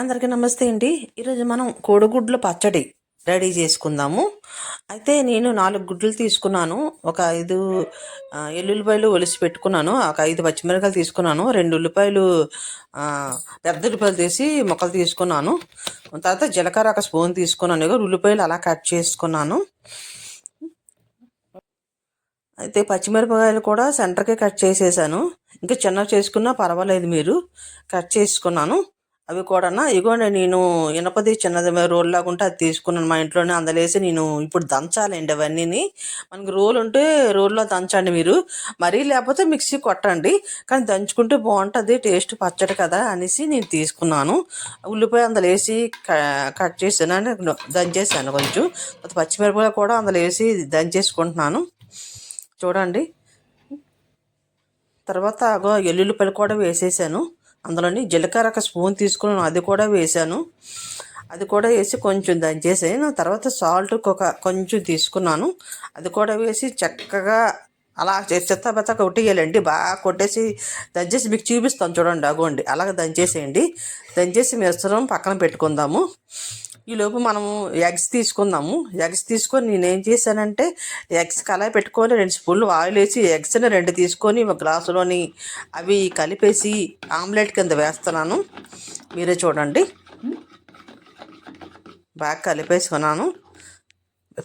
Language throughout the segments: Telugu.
అందరికీ నమస్తే అండి. ఈరోజు మనం కోడిగుడ్ల పచ్చడి రెడీ చేసుకుందాము. అయితే నేను నాలుగు గుడ్లు తీసుకున్నాను. ఒక ఐదు ఎల్లుల్లిపాయలు ఒలిసి పెట్టుకున్నాను. ఒక ఐదు పచ్చిమిరకాయలు తీసుకున్నాను. రెండు ఉల్లిపాయలు పెద్ద ఉల్లిపాయలు తీసి మొక్కలు తీసుకున్నాను. తర్వాత జీలకర్ర ఒక స్పూన్ తీసుకున్నాను. ఉల్లిపాయలు అలా కట్ చేసుకున్నాను. అయితే పచ్చిమిరపకాయలు కూడా సెంటర్కే కట్ చేసేసాను. ఇంకా చిన్నవి చేసుకున్నా పర్వాలేదు మీరు. కట్ చేసుకున్నాను. అవి కూడా ఇగోండి నేను ఇనపది చిన్నది రోల్ లాగా ఉంటే అది తీసుకున్నాను మా ఇంట్లోనే. అందులేసి నేను ఇప్పుడు దంచాలండి అవన్నీని. మనకి రోల్ ఉంటే రోల్లో దంచండి మీరు. మరీ లేకపోతే మిక్సీ కొట్టండి. కానీ దంచుకుంటే బాగుంటుంది టేస్ట్ పచ్చడి కదా అనేసి నేను తీసుకున్నాను. ఉల్లిపాయ అందులో వేసి కట్ చేసాను దంచేసాను కొంచెం. తర్వాత పచ్చిమిరపకాయలు కూడా అందులో వేసి దంచేసుకుంటున్నాను. చూడండి. తర్వాత అగో ఎల్లుల్లిపాయలు కూడా వేసేసాను. అందులోని జీలకర్ర ఒక స్పూన్ తీసుకున్నాను అది కూడా వేసాను అది కూడా వేసి కొంచెం దంచేసాను తర్వాత సాల్ట్ ఒక కొంచెం తీసుకున్నాను. అది కూడా వేసి చక్కగా అలా చెత్త బెత్త కొట్టేయాలండి. బాగా కొట్టేసి దంచేసి మీకు చూపిస్తాను చూడండి అగోండి. అలాగ దంచేసేయండి దంచేసి మిశ్రమం పక్కన పెట్టుకుందాము. ఈలోపు మనము ఎగ్స్ తీసుకుందాము. ఎగ్స్ తీసుకొని నేను ఏం చేశానంటే ఎగ్స్ కళాయి పెట్టుకొని రెండు స్పూన్లు ఆయిల్ వేసి ఎగ్స్ని రెండు తీసుకొని ఒక గ్లాసులోని అవి కలిపేసి ఆమ్లెట్ కింద వేస్తున్నాను. మీరే చూడండి. బాగా కలిపేసుకున్నాను.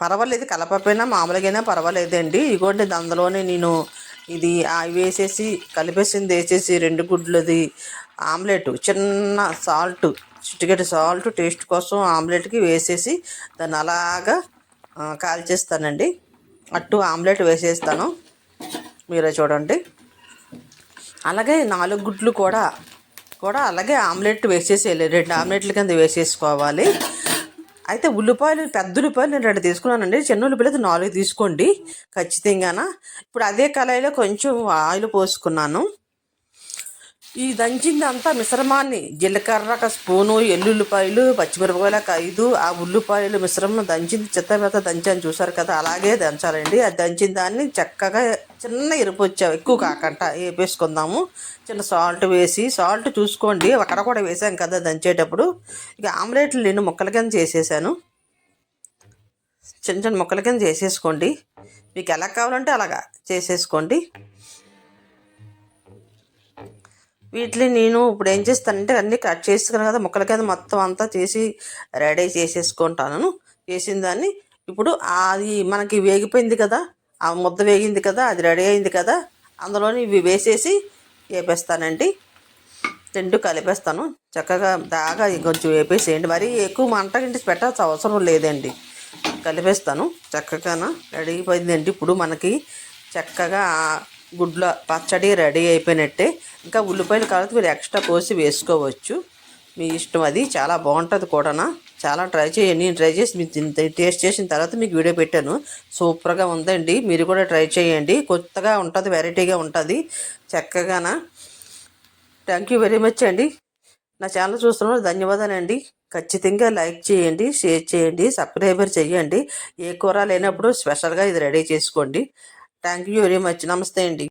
పర్వాలేదు కలపపోయినా మామూలుగా పర్వాలేదండి. ఇగోండి అందులోనే నేను ఇది అవి వేసేసి కలిపేసింది వేసేసి రెండు గుడ్లది ఆమ్లెట్ చిన్న సాల్ట్ చిటికెట్ సాల్ట్ టేస్ట్ కోసం ఆమ్లెట్కి వేసేసి దాన్ని అలాగా కాల్చేస్తానండి. అట్టు ఆమ్లెట్ వేసేస్తాను. మీరే చూడండి. అలాగే నాలుగు గుడ్లు కూడా కూడా అలాగే ఆమ్లెట్ వేసేసేయాలి. రెండు ఆమ్లెట్ల కింద వేసేసుకోవాలి. అయితే ఉల్లిపాయలు పెద్ద ఉల్లిపాయలు నేను రెండు తీసుకున్నానండి. చిన్న ఉల్లిపాయలు అయితే నాలుగు తీసుకోండి. ఖచ్చితంగాన. ఇప్పుడు అదే కళాయిలో కొంచెం ఆయిల్ పోసుకున్నాను. ఈ దంచిందంతా మిశ్రమాన్ని జీలకర్ర ఒక స్పూను ఎల్లుల్లిపాయలు పచ్చిమిరపకాయలు ఒక ఐదు ఆ ఉల్లిపాయలు మిశ్రమం దంచింది చెత్త మీద దంచాను చూసారు కదా అలాగే దంచాలండి. అది దంచిన దాన్ని చక్కగా చిన్న ఎరుపు వచ్చావు ఎక్కువ కాకుండా వేపేసుకుందాము. చిన్న సాల్ట్ వేసి సాల్ట్ చూసుకోండి అక్కడ కూడా వేసాం కదా దంచేటప్పుడు. ఇక ఆమ్లెట్లు నేను ముక్కల కింద చేసేసాను. చిన్న చిన్న ముక్కల కింద చేసేసుకోండి. మీకు ఎలా కావాలంటే అలాగా చేసేసుకోండి. వీటిని నేను ఇప్పుడు ఏం చేస్తానంటే అన్నీ కట్ చేసుకున్నాను కదా ముక్కల కింద మొత్తం అంతా చేసి రెడీ చేసేసుకుంటాను. చేసిన దాన్ని ఇప్పుడు అది మనకి వేగిపోయింది కదా ఆ ముద్ద వేగింది కదా అది రెడీ అయింది కదా అందులోని ఇవి వేసేసి వేపేస్తానండి. రెండు కలిపేస్తాను. చక్కగా బాగా కొంచెం వేపేసేయండి. మరీ ఎక్కువ మంటగింటి పెట్టాల్సిన అవసరం లేదండి. కలిపేస్తాను. చక్కగా రెడీ అయిపోయిందండి. ఇప్పుడు మనకి చక్కగా గుడ్ల పచ్చడి రెడీ అయిపోయినట్టే. ఇంకా ఉల్లిపాయలు కావాలి మీరు ఎక్స్ట్రా కోసి వేసుకోవచ్చు. మీ ఇష్టం అది. చాలా బాగుంటుంది కూడానా. చాలా ట్రై చేయండి. నేను ట్రై చేసి మీకు టేస్ట్ చేసిన తర్వాత మీకు వీడియో పెట్టాను. సూపర్గా ఉందండి. మీరు కూడా ట్రై చేయండి. కొత్తగా ఉంటుంది వెరైటీగా ఉంటుంది. చక్కగానా. థ్యాంక్ యూ వెరీ మచ్ అండి. నా ఛానల్ చూస్తున్నారు ధన్యవాదాలండి. ఖచ్చితంగా లైక్ చేయండి షేర్ చేయండి సబ్స్క్రైబర్ చేయండి. ఏ కూర లేనప్పుడు స్పెషల్గా ఇది రెడీ చేసుకోండి. Thank you very much. నమస్తే అండి.